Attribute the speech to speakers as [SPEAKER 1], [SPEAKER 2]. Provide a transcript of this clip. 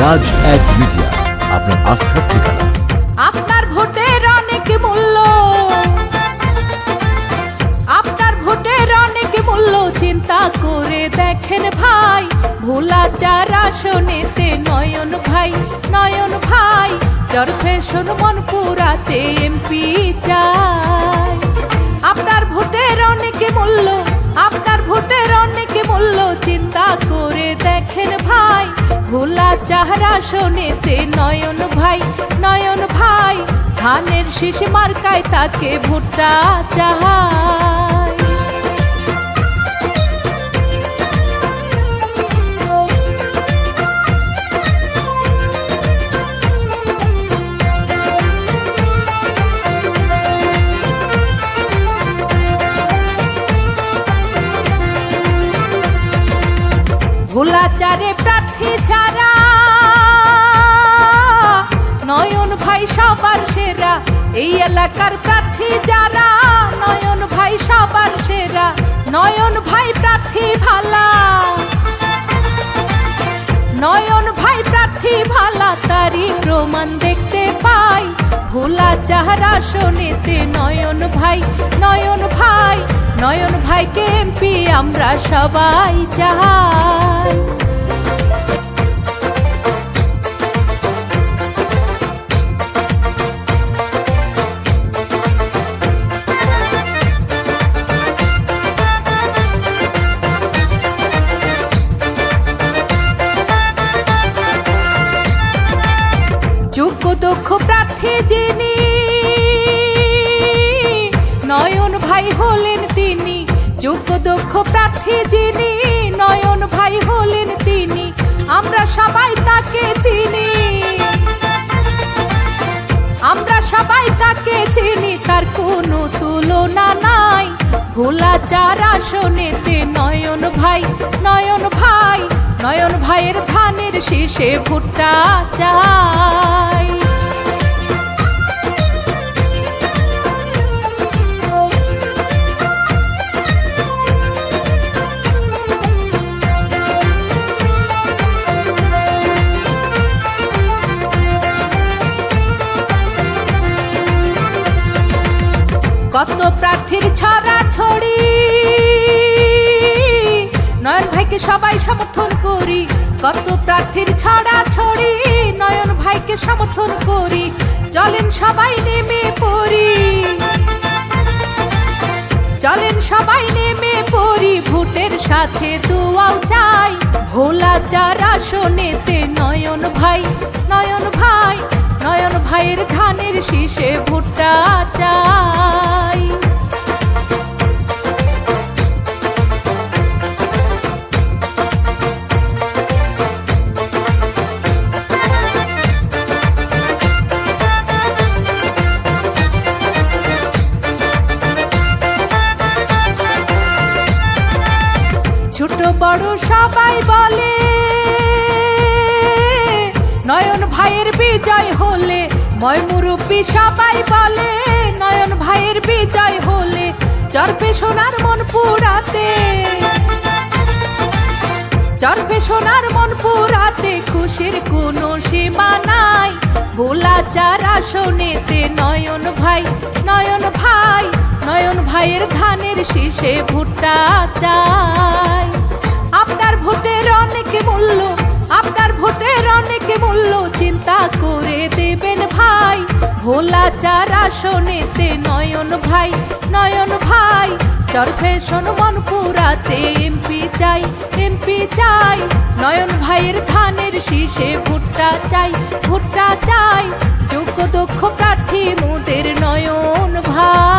[SPEAKER 1] রাজ এক মিডিয়া, আপনার আস্থার ঠিকানা।
[SPEAKER 2] আপনার ভোটের অনেক মূল্য, আপনার ভোটের অনেক মূল্য, চিন্তা করে দেখেন ভাই। ভোলা চার আসনেতে নয়ন ভাই নয়ন ভাই চর ফ্যাশন মন পুরাতে এমপি চাই। আপনার ভোটের অনেক মূল্য চাহারা শোনেতে নয়ন ভাই নয়ন ভাই ধানের শীষ মার্কায় তাকে ভুট্টা চাহাই ভোলা চারে প্রার্থী ছাড়া নয়ন ভাই সবার সেরা, এই এলাকার প্রার্থী যারা, নয়ন ভাই সবার সেরা, নয়ন ভাই প্রার্থী ভালা। নয়ন ভাই প্রার্থী ভালা, তারই প্রমাণ দেখতে পাই। ভোলা চাহারা শোনেতে নয়ন ভাই, নয়ন নয়ন ভাইকে এমপি আমরা সবাই চাই। যোগ্য দক্ষ প্রার্থী যিনি নয়ন ভাই হলেন তিনি। যোগ্য দক্ষ প্রার্থী যিনি, নয়ন ভাই হলেন তিনি। আমরা সবাই তাকে চিনি। আমরা সবাই তাকে চিনি, তার কোনো তুলনা নাই। ভোলা চার আসনেতে নয়ন ভাই নয়ন ভাই, নয়ন ভাইয়ের ধানের শীষে ভুট্টা চাই। কত প্রার্থীর ছড়া ছড়ি। নয়ন ভাইকে সবাই সমর্থন করি। কত প্রার্থীর ছড়া ছড়ি, নয়ন ভাইকে সমর্থন করি। চলেন সবাই নেমে পড়ি। চলেন সবাই নেমে পড়ি, ভোটের সাথে দুয়াও চাই। ভোলা চার আসনেতে নয়ন ভাই নয়ন ভাই, নয়ন ভাইয়ের ধানের শীষে ভুট্টা চাই। বড় সবাই বলে, নয়ন ভাইয়ের বিজয় হলে ময় মুরব্বী সবাই বলে, নয়ন ভাইয়ের বিজয় হলে চরপে সোনার মন পুরাতে। চরপে সোনার মন পুরাতে, খুশির কোনো সীমা নাই। ভোলা চার আসনেতে নয়ন ভাই নয়ন ভাই, নয়ন ভাইয়ের ধানের শীষে ভুট্টা ভোটের অনেকে বলল, আপনার ভোটের অনেকে বলল, চিন্তা করে দেবেন ভাই। ভোলা চার আসনেতে নয়ন ভাই নয়ন ভাই। চরফে মন পুরাতে এমপি চাই এমপি চাই। নয়ন ভাইয়ের ধানের শীষে ভুট্টা চাই ভুট্টা চাই। যোগ্য দক্ষ প্রার্থী মুদের নয়ন ভাই।